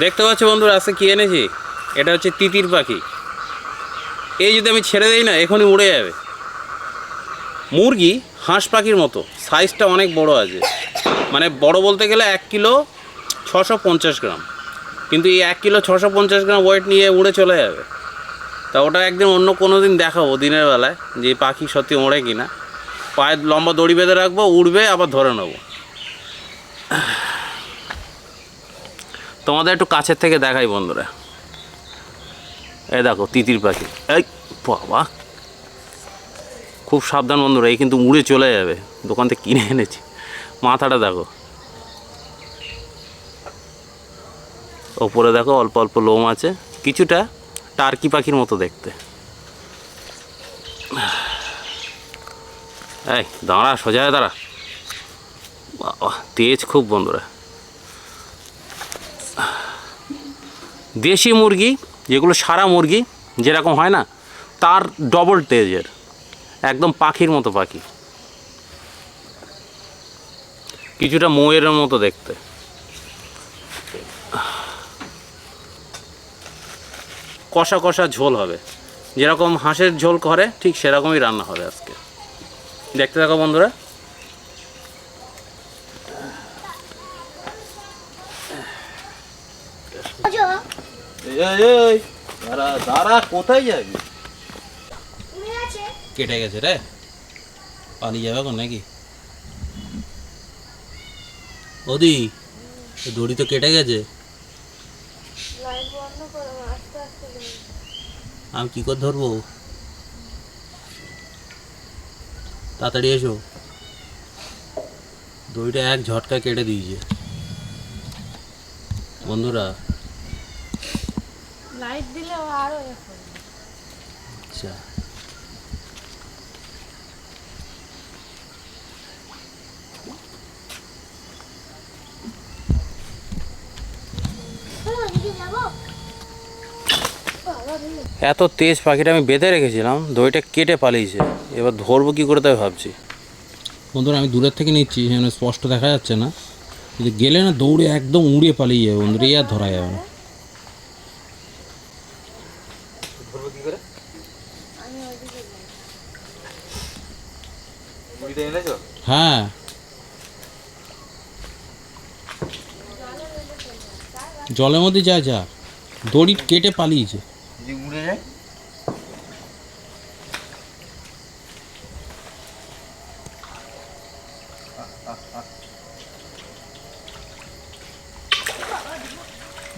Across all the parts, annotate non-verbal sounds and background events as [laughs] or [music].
দেখতে পাচ্ছ বন্ধুরা, আজকে কি এনেছি? এটা হচ্ছে তিতির পাখি। এই যদি আমি ছেড়ে দিই না, এখনই উড়ে যাবে। মুরগি হাঁস পাখির মতো সাইজটা অনেক বড় আছে। মানে বড় বলতে গেলে এক কিলো ছশো পঞ্চাশ গ্রাম। কিন্তু এই এক কিলো ছশো পঞ্চাশ গ্রাম ওয়েট নিয়ে উড়ে চলে যাবে। তা ওটা একদিন অন্য কোনো দিন দেখাবো দিনের বেলায়, যে পাখি সত্যি ওড়ে কিনা। পায়ে লম্বা দড়ি বেঁধে রাখব, উড়বে, আবার ধরে নেব। তোমাদের একটু কাছের থেকে দেখাই বন্ধুরা। এ দেখো, তিতির পাখি। এই বাবা। খুব সাবধান বন্ধুরা, এই কিন্তু উড়ে চলে যাবে। দোকান থেকে কিনে এনেছি। মাথাটা দেখো। ওপরে দেখো, অল্প অল্প লোম আছে। কিছুটা টার্কি পাখির মতো দেখতে। এই, দাঁড়া, সোজা দাঁড়া। বাবা, তেজ খুব বন্ধুরা। দেশি মুরগি, যেগুলো সারা মুরগি, যেরকম হয় না, তার ডবল তেজের, একদম পাখির মতো পাখি। কিছুটা ময়ূরের মতো দেখতে। কষা কষা ঝোল হবে। যেরকম হাঁসের ঝোল করে, ঠিক সেরকমই রান্না হবে আজকে। দেখতে থাকো বন্ধুরা। দাঁড়া দাঁড়া কোথায় যাবি? কেটে গেছে রে। পালিয়ে যাবে এখন নাকি? ওদি দড়ি তো কেটে গেছে। আমি কি করে ধরবো? তাড়াতাড়ি এসো। দড়িটা এক ঝটকা কেটে দিয়েছে। বন্ধুরা লাইট দিলে ও আরও আচ্ছা। এত তেজ পাখিটা আমি বেঁধে রেখেছিলাম দইটা কেটে পালিয়েছে। এবার ধরবো কী করে তাই ভাবছি। বন্ধুরা আমি দূরের থেকে নিচ্ছি সেখানে স্পষ্ট দেখা যাচ্ছে না। কিন্তু গেলে না দৌড়ে একদম উড়িয়ে পালিয়ে যাবে বন্ধুরা এই আর ধরা যাবে না। হ্যাঁ। জলের মধ্যে যা যা দড়ি কেটে পালিয়েছে।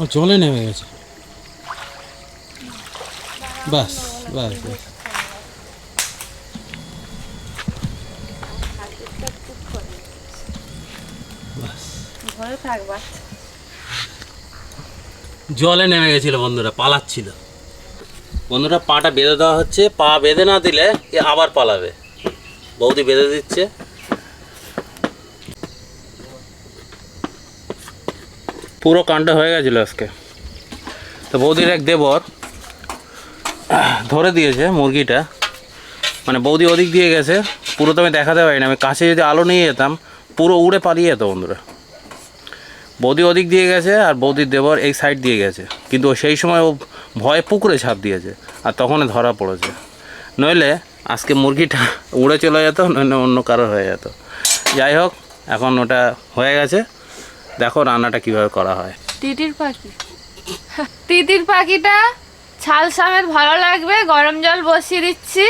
ও জলে নেমে গেছে। বাস বাস বাস। ভয় থাকবা জলে নেমে গেছিল বন্ধুরা, পালাচ্ছিল। বন্ধুরা, পাটা বেঁধে দেওয়া হচ্ছে। পা বেঁধে না দিলে এ আবার পালাবে। বৌদি বেঁধে দিচ্ছে। পুরো কাণ্ড হয়ে গেছিল আজকে। তো বৌদির এক দেবর ধরে দিয়েছে মুরগিটা। মানে বৌদি ওদিক দিয়ে গেছে। পুরো তো আমি দেখাতে পারি না আমি কাছে যদি আলো নিয়ে যেতাম, পুরো উড়ে পালিয়ে যেত বন্ধুরা। বৌদি ওদিক দিয়ে গেছে আর বৌদির দেবর এই সাইড দিয়ে গেছে। কিন্তু সেই সময় ও ভয়ে পুকুরে ছাপ দিয়েছে আর তখনই ধরা পড়েছে। নইলে আজকে মুরগিটা [laughs] উড়ে চলে যেত, নইলে অন্য কারও হয়ে যেত। যাই হোক, এখন ওটা হয়ে গেছে। দেখো রান্নাটা কীভাবে করা হয়। তিতির পাখি। [laughs] তিতির পাখিটা ছাল সমেত ভালো লাগবে, গরম জল বসিয়ে দিচ্ছি।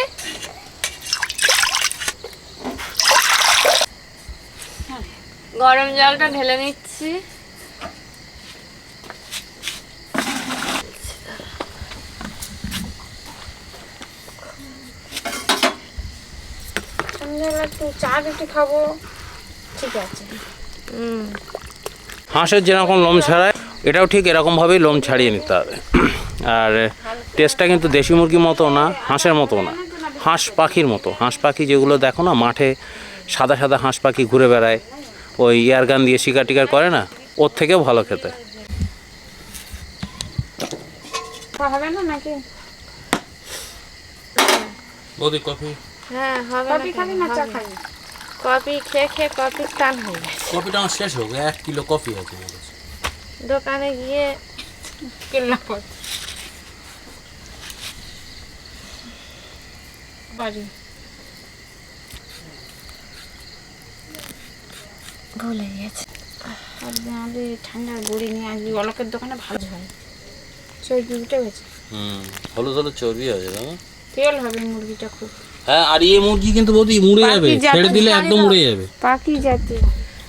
গরম জলটা ঢেলে নিচ্ছি। একটু চা রুটি খাব। ঠিক আছে। হাঁসের যেরকম লোম ছাড়ায় এটাও ঠিক এরকমভাবেই লোম ছাড়িয়ে নিতে হবে। আর টেস্টটা কিন্তু দেশি মুরগির মতো না হাঁসের মতো না। হাঁস পাখির মতো। হাঁস পাখি যেগুলো দেখো না মাঠে সাদা সাদা হাঁস পাখি ঘুরে বেড়ায়। ওই এয়ার গান দিয়ে শিকার টিকার করে না ওর থেকেও ভালো খেতে। হবে না নাকি? কফি? হ্যাঁ হবে কফি খাবি না চা খাবি? কফি খেয়ে খেয়ে কফির টান হয়ে গেছে। কফিটা আমার শেষ হোক এক কিলো কফি আছে দোকানে গিয়ে বাড়ি। ভুলে গেছে। আর আমাদের ঠান্ডার বড়ি নিয়ে আসবি। অলোকের দোকানে ভালো হয়। চর্বি উঠে গেছে। হুম হলুদ হলুদ চর্বি আছে দাদা তেল হবে মুরগিটা খুব। হ্যাঁ আর এই মুরগি কিন্তু বৌদি মুড়ে যাবে। ছেড়ে দিলে একদম মুড়ে যাবে। পাখি জাতীয়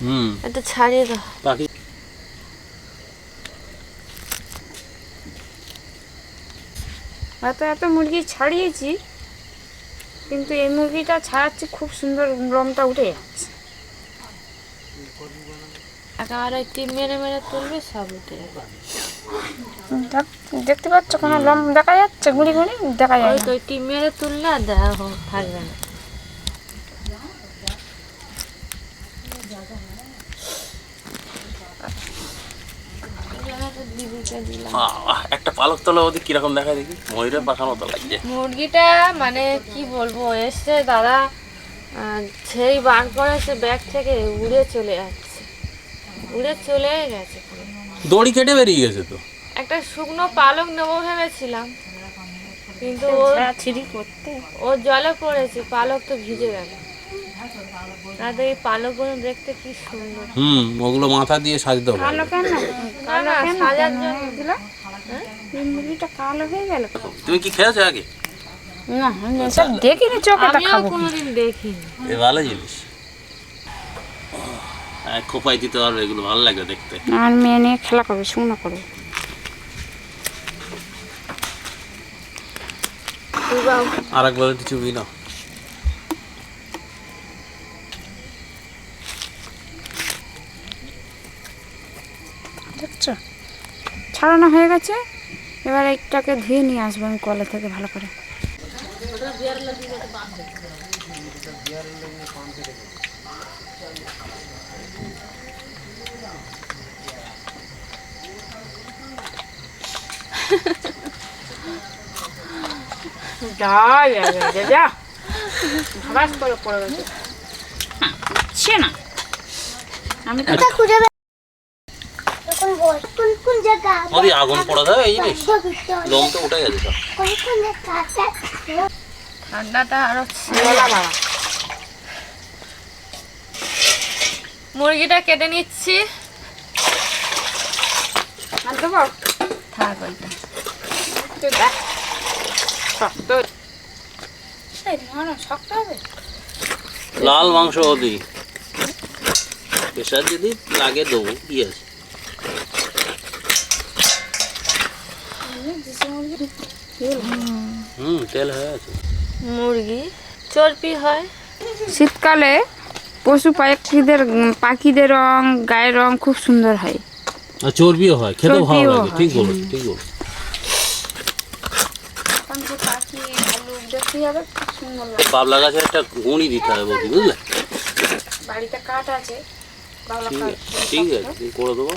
হুম। এটা ছাড়িয়ে দাও। পাখি এত এত মুরগি ছাড়িয়েছি কিন্তু এই মুরগিটা ছাড়াচ্ছি খুব সুন্দর রমটা উঠে যাচ্ছে। আর টিম মেরে মেরে তুলবে সব উঠে যাবে। দেখতে পাচ্ছ কোনো লম দেখা যাচ্ছে? গুড়ি গুড়ি দেখা যায়। তো টিম মেরে তুললে আর দেখা থাকবে না। একটা পালক তলা ওদের কীরকম দেখা দেখি? ময়ূরের পাখার মতো লাগছে। মুরগিটা মানে কি বলব এসছে দাদা সেই বার করে সে ব্যাগ থেকে উড়ে চলে যাচ্ছে। উড়ে চলে গেছে। দড়ি কেটে বেরিয়ে গেছে তো? একটা শুকনো পালক নেব ভেবেছিলাম। কিন্তু ও ছিঁড়ি করতে। ও জলে পড়েছে পালক তো ভিজে গেল। এই পালকগুলো দেখতে কি সুন্দর। হুম ওগুলো মাথা দিয়ে সাজতে হবে। কালো কেন? না না সাজার জন্য। দিল এই কালো হয়ে গেল তুমি কি খেয়েছো আগে? না সব দেখিনি চোখে তা খাব কোনোদিন দেখিনি। এ ভালো জিনিস। হ্যাঁ খোপাই দিতে পারবে এগুলো ভালো লাগে দেখতে। আর মেয়ে নিয়ে খেলা করবে শুকনো করবে। আর একবার একটু চুবি না দেখছ? ছাড়ানো হয়ে গেছে। এবার একটাকে ধুয়ে নিয়ে আসব আমি কলে থেকে ভালো করে। [laughs] যা যা যা যা যা ভাবাস করে পড়ে গেছে সে না আমি তো কোন কোন কোন জায়গা ওদি আগুন পড়া দেবে এই জিনিস লোম তো উঠে গেছে কোন কোন জায়গা ঠান্ডাটা আরও বাবা মুরগিটা কেটে নিচ্ছি আর দেবো থাক ওইটা দেখ শক্ত। লাল মাংস ওদি প্রেশার যদি লাগে দেবো কি আছে। হুম তেল হয়ে আছে মুরগি চর্বি হয়। শীতকালে পশু পাখিদের পাখিদের রং গায়ের রং খুব সুন্দর হয়। আর চর্বিও হয় খেতেও ভালো লাগে ঠিক বলো ঠিক বলো পাখি সুন্দর লাগে। বাবলা গাছের একটা গুঁড়ি দিতে হবে বৌদি বুঝলে? বাড়িতে কাঠ আছে ঠিক আছে করে দেবো।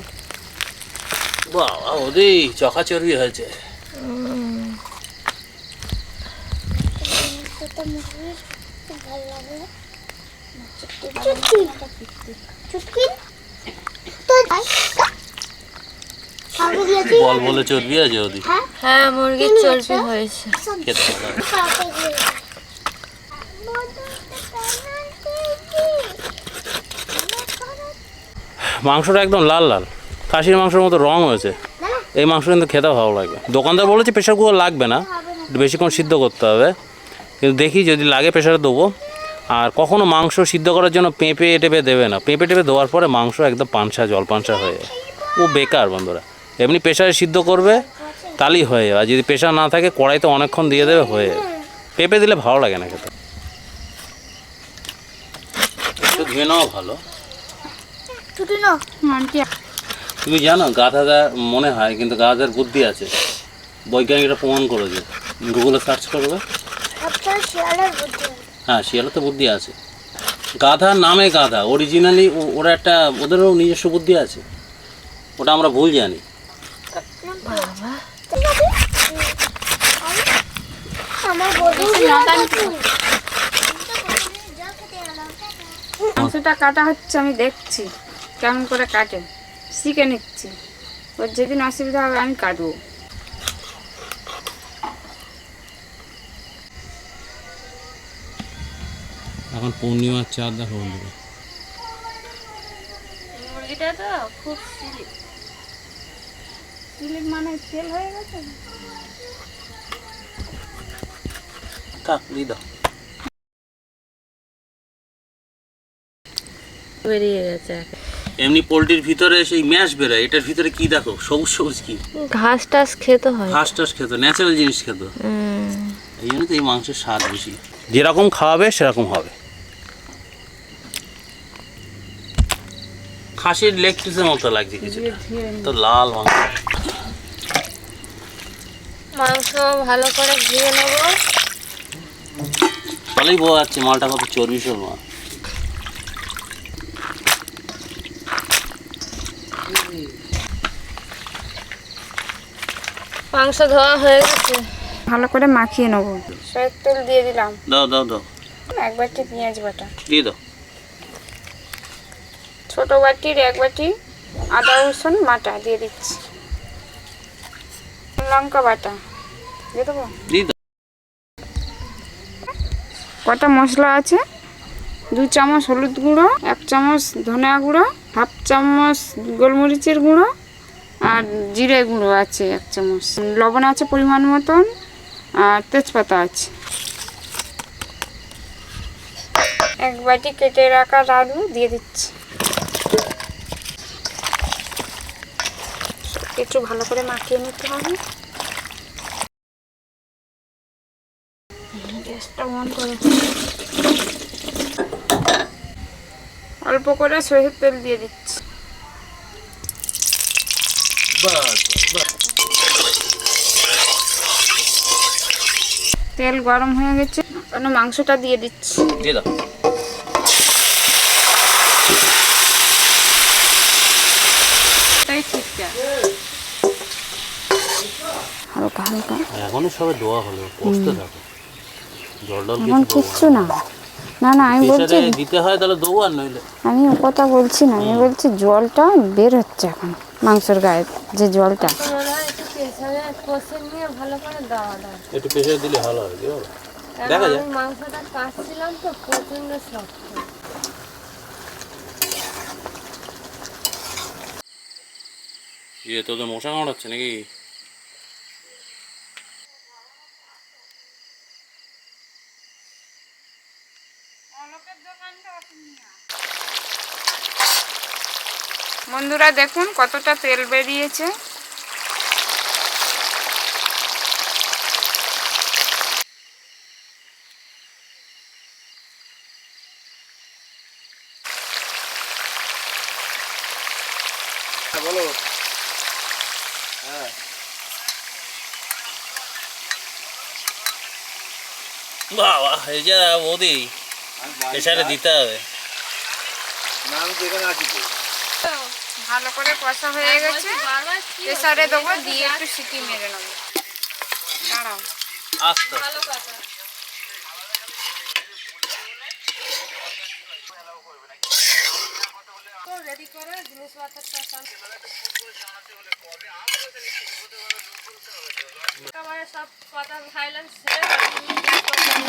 বাবা ওদি চকা চর্বি হয়েছে। চুটকি তো বল বলে চর্বি আছে ওদি হ্যাঁ? মুরগির চর্বি হয়েছে। খেতে গিয়েছি মাংসটা একদম লাল লাল। খাসির মাংসের মতো রং হয়েছে। এই মাংস কিন্তু খেতে ভালো লাগবে দোকানদার বলেছে প্রেশার কুকার লাগবে না। বেশিক্ষণ সিদ্ধ করতে হবে। কিন্তু দেখি যদি লাগে প্রেশারে দেবো। আর কখনো মাংস সিদ্ধ করার জন্য পেঁপে টেপে দেবে না। পেঁপে টেপে দেওয়ার পরে মাংস একদম পানসা জল পানসা হয়ে যায়। ও বেকার বন্ধুরা। এমনি প্রেশারে সিদ্ধ করবে, তাহলেই হয়ে যাবে। আর যদি প্রেশার না থাকে, কড়াইতে অনেকক্ষণ দিয়ে দেবে, হয়ে পেঁপে দিলে ভালো লাগে না খেতে। একটু ধুয়ে নেওয়া ভালো। তুমি জানো, গাধাদার মনে হয়, কিন্তু গাধার বুদ্ধি আছে। বৈজ্ঞানিকরা প্রমাণ করেছে। গুগলে সার্চ করবে। শিয়ালের হ্যাঁ শিয়ালে তো বুদ্ধি আছে। গাধা নামে গাধা। অরিজিনালি ওরা একটা ওদেরও নিজস্ব বুদ্ধি আছে। ওটা আমরা ভুল জানি আমার বধূ মাংসটা কাটা হচ্ছে আমি দেখছি। কেমন করে কাটে? শিখে নিচ্ছি। ওর যেদিন অসুবিধা হবে আমি কাটবো। এখন পূর্ণিমার চাঁদ দেখো বন্ধুরা। মুরগিটা তো খুব সিলিপ সিলিপ মানে তেল হয়ে গেছে? থাক দিয়ে দাও। বেরিয়ে গেছে এমনি পোলট্রির ভিতরে সেই ম্যাশ বেরোয় এটার ভিতরে কি দেখো? সবুজ সবুজ কি? ঘাস টাস খেতে হয়। ঘাস টাস খেত ন্যাচারাল জিনিস খেত। এই জন্য তো এই মাংসের স্বাদ বেশি। যেরকম খাওয়াবে সেরকম হবে। খাসির লেগ পিসের মতো লাগছে কিছু তো লাল মাংস। মাংস ভালো করে ধুয়ে নেব। ভালোই বোঝা যাচ্ছে মালটা কত? চর্বি সর মাংস ধোয়া হয়ে গেছে। ভালো করে মাখিয়ে নেব। সয়ের তেল দিয়ে দিলাম। দাও দাও দাও। এক বাটি পেঁয়াজ বাটা। দিয়ে দাও। ছোট বাটির এক বাটি আদা রসুন বাটা দিয়ে দিচ্ছি। লঙ্কা বাটা। দিয়ে দেবো? দিয়ে দাও। কটা মশলা আছে? দু চামচ হলুদ গুঁড়ো, এক চামচ ধনিয়া গুঁড়ো, হাফ চামচ গোলমরিচের গুঁড়ো আর জিরে গুঁড়ো আছে এক চামচ। লবণ আছে পরিমাণ মতন আর তেজপাতা আছে। এক বাটি কেটে রাখা আলু দিয়ে দিচ্ছি। একটু ভালো করে মাখিয়ে নিতে হবে। গ্যাসটা অন করে অল্প করে সরষের তেল দিয়ে দিচ্ছি। তেল গরম হয়ে গেছে কেন মাংসটা দিয়ে দিচ্ছি। দিয়ে দাও। হালকা হালকা। এখনই সবে দোয়া হলো কষতে থাকো। জল টল কিছু না। না না আমি বলছি দিতে হয় তাহলে দেবো আর নইলে। আমি ও কথা বলছি না আমি বলছি জলটা বের হচ্ছে এখন মাংসের গায়ে যে জলটা। একটু প্রেসারে দিলে ভালো হয় দেখা যাক। মাংসটা কাটছিলাম তো প্রচণ্ড শক্ত। ইয়ে তোদের মশা কামড়াচ্ছে নাকি? বন্ধুরা দেখুন কতটা তেল বেরিয়েছে। বলো। বাবা এই যে বৌদি প্রেসারে দিতে হবে। ভালো করে কষা হয়ে গেছে। প্রেসারে দেবো দিয়ে একটু সিটি মেরে নেব। দাঁড়াও। আস্তে রেডি করে জিনিসপত্রটা সব সব কথা খাইলাম সেরে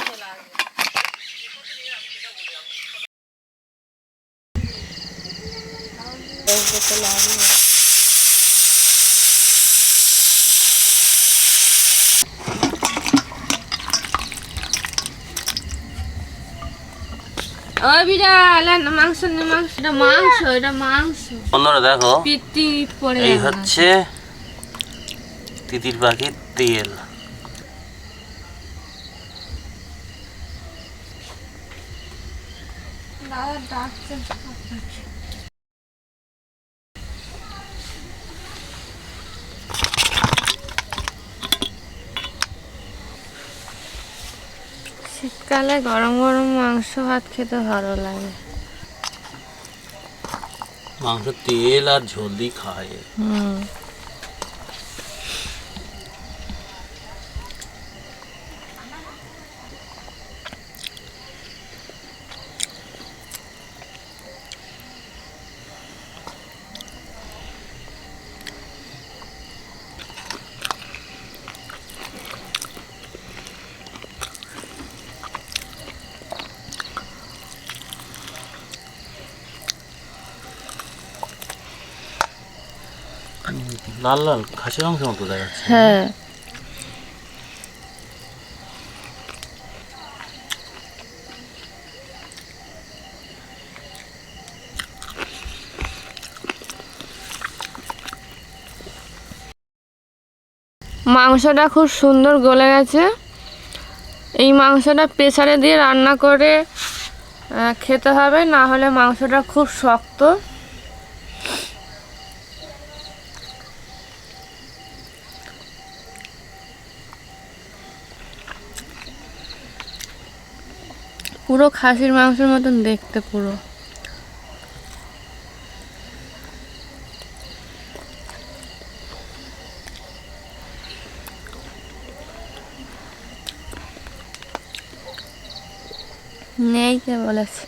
চলে আসবে ওই বিড়াল আর না মাংস মাংস। এটা মাংস এটা মাংস। বন্ধুরা দেখো। পিটি এই হচ্ছে তিতির পাখির তেল। দাদা ডাকছে। শীতকালে গরম গরম মাংস ভাত খেতে ভালো লাগে। মাংস তেল আর ঝোল দিয়ে খায়। হুম। লাল লাল খাসির মতো হ্যাঁ। মাংসটা খুব সুন্দর গলে গেছে। এই মাংসটা প্রেসারে দিয়ে রান্না করে খেতে হবে, না হলে মাংসটা খুব শক্ত। পুরো খাসির মাংসের মতন দেখতে পুরো। নেই কে বলেছে?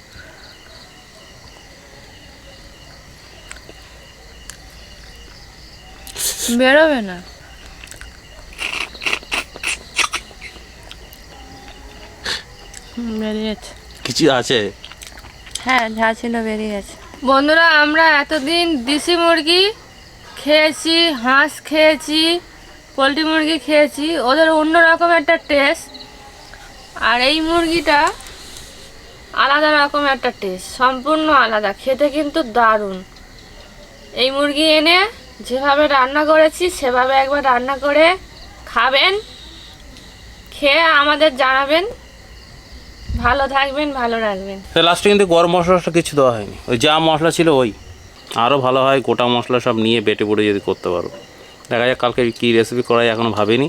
বেরোবে না। বেরিয়েছে। কিছু আছে? হ্যাঁ যা ছিল বেরিয়ে গেছে বন্ধুরা আমরা এতদিন দেশি মুরগি খেয়েছি হাঁস খেয়েছি পোলট্রি মুরগি খেয়েছি ওদের অন্যরকম একটা টেস্ট আর এই মুরগিটা আলাদা রকম একটা টেস্ট সম্পূর্ণ আলাদা খেতে কিন্তু দারুণ। এই মুরগি এনে যেভাবে রান্না করেছি সেভাবে একবার রান্না করে খাবেন খেয়ে আমাদের জানাবেন ভালো থাকবেন, ভালো রাখবেন। লাস্টে কিন্তু গরম মশলাটা কিছু দেওয়া হয়নি। ওই যা মশলা ছিল ওই। আরও ভালো হয় গোটা মশলা সব নিয়ে বেটে বুটে যদি করতে পারো। দেখা যাক কালকে কী রেসিপি করাই এখনও ভাবিনি।